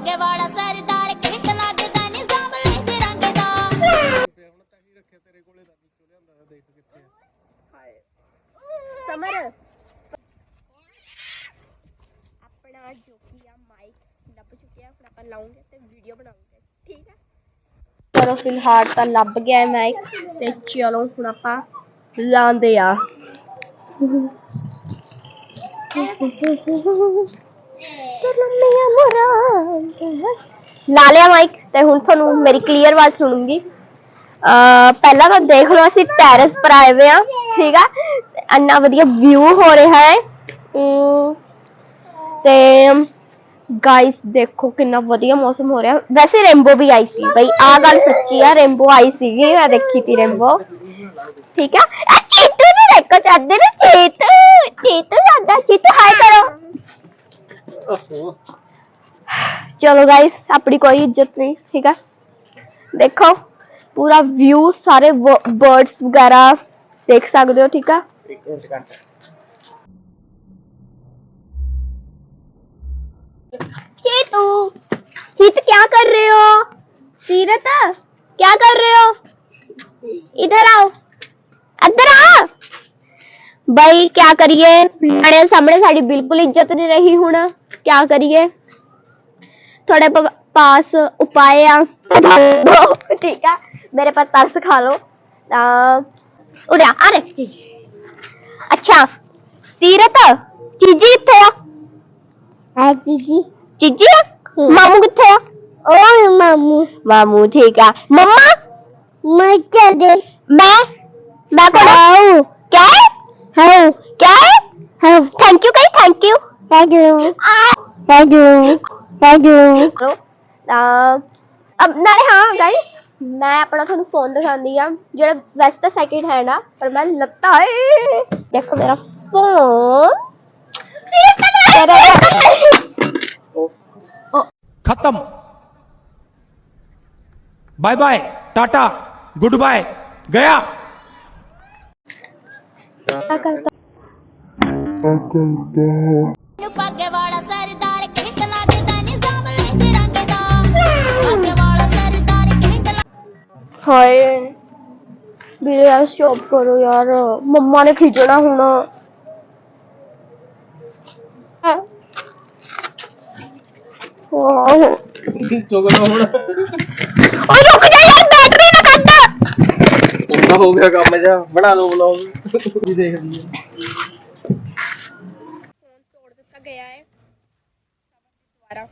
ਪੱਗੇ ਵਾਲਾ ਸਰਦਾਰ ਕਿਹਕ ਲੱਗਦਾ ਨਿਜ਼ਾਮ ਲੈਂਦੇ ਰੰਗ ਦਾ? ਸਮਰ। ਆਪਣਾ ਜੋ ਕੀ ਆ ਮਾਈਕ ਲੱਭ ਚੁੱਕਿਆ, ਹੁਣ ਆਪਾਂ ਲਾਉਂਗੇ ਤੇ ਵੀਡੀਓ ਬਣਾਉਂਗੇ। ਠੀਕ ਹੈ ਪਰ ਫਿਲਹਾਲ ਤਾਂ ਲੱਭ ਗਿਆ ਹੈ ਮਾਈਕ ਤੇ ਚਲੋ ਹੁਣ ਆਪਾਂ ਲਾਉਂਦੇ ਆ। ਲਾ ਲਿਆ ਮਾਈਕ ਤੇ ਹੁਣ ਤੁਹਾਨੂੰ ਮੇਰੀ ਕਲੀਅਰ ਆਵਾਜ਼ ਸੁਣੂੰਗੀ। ਅਹ ਪਹਿਲਾਂ ਤਾਂ ਦੇਖ ਲਓ ਅਸੀਂ ਟੈਰੇਸ ਪਰ ਆਏ ਹੋਏ ਆ ਠੀਕ ਆ? ਤੇ ਵਧੀਆ ਵਿਊ ਹੋ ਰਿਹਾ ਹੈ। ਤੇ ਗਾਇਸ ਦੇਖੋ ਕਿੰਨਾ ਵਧੀਆ ਮੌਸਮ ਹੋ ਰਿਹਾ। ਵੈਸੇ ਰੇਨਬੋ ਵੀ ਆਈ ਸੀ, ਬਈ ਆ ਗੱਲ ਸੱਚੀ ਆ ਰੇਨਬੋ ਆਈ ਸੀਗੀ, ਮੈਂ ਦੇਖੀ ਤੀ ਰੇਨਬੋ ਠੀਕ ਆ? ਆ ਚੀਤੂ ਦੇਖੋ ਚਾਹਦੇ ਨੇ ਚੀਤੂ। चलो गाइस अपनी कोई इज़्ज़त नहीं ठीक है? देखो पूरा व्यू सारे बर्ड्स वगैरह देख सकते हो ठीक है? चेतू सीत क्या कर रहे हो? सीरत क्या कर रहे हो? इधर आओ। इधर आ। भाई क्या करिए? सामने साड़ी बिल्कुल इज़्ज़त नहीं रही हूँ क्या करिए? थोड़े पास उपाय ठीक है मेरे पास तरस खा लो। उड़ा अरे जी अच्छा सीरत चीजी किथे चीजी। चीजी हम्म। मामू किथे मामू। मामू ठीक है मम्मा? मैं क्या दे? मैं? मैं क्या हूँ? क्या है? क्या हूँ? Thank you thank you thank you thank you thank you thank you ਅਬ ਨਾਲੇ ਹਾਂ ਗਾਇਸ ਮੈਂ ਆਪਣਾ ਤੁਹਾਨੂੰ ਫੋਨ ਦਿਖਾਉਂਦੀ ਆ ਜਿਹੜਾ ਵੈਸੇ ਤਾਂ ਸੈਕਿੰਡ ਹੈਂਡ ਆ ਪਰ ਮੈਂ ਲੱਤਾ ਏ ਦੇਖੋ ਮੇਰਾ ਫੋਨ खत्म bye bye tata good bye गया ਨੂੰ ਪੱਗੇ ਵਾਲਾ ਸਰਦਾਰ ਕਿਹਕ ਲੱਗਦਾ ਹਾਏ ਵੀਰੇ ਯਾਰ ਸਟਾਪ ਕਰੋ ਯਾਰ ਮੰਮਾ ਨੇ ਖਿਜਣਾ ਹੁਣ ਓਏ ਰੁਕ ਜਾ ਯਾਰ ਬੈਟਰੀ ਨਾ ਕੱਟ ਪੂਰਾ ਹੋ ਗਿਆ ਕੰਮ ਜਾ ਬਣਾ ਲਓ ਵਲੌਗ ਕੀ ਦੇਖਦੀ ਹੈ ਫੋਨ ਤੋੜ ਦਿੱਤਾ ਗਿਆ ਹੈ ਦੁਬਾਰਾ